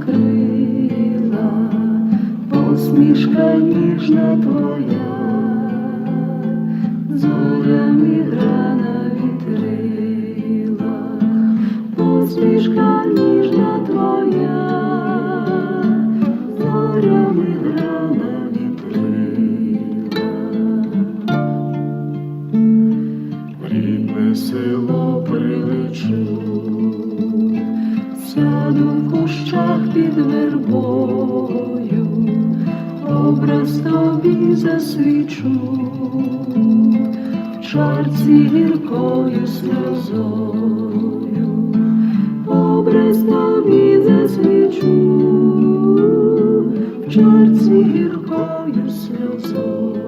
крила, посмішка ніжна твоя, зорями гра на вітрилах, посмішка ніжна твоя, зорями гра на вітрилах, рідне село прилечу сяду в кущах під вербою, образ тобі засвічу, в чарці гіркою сльозою, образ тобі засвічу, в чарці гіркою сльозою.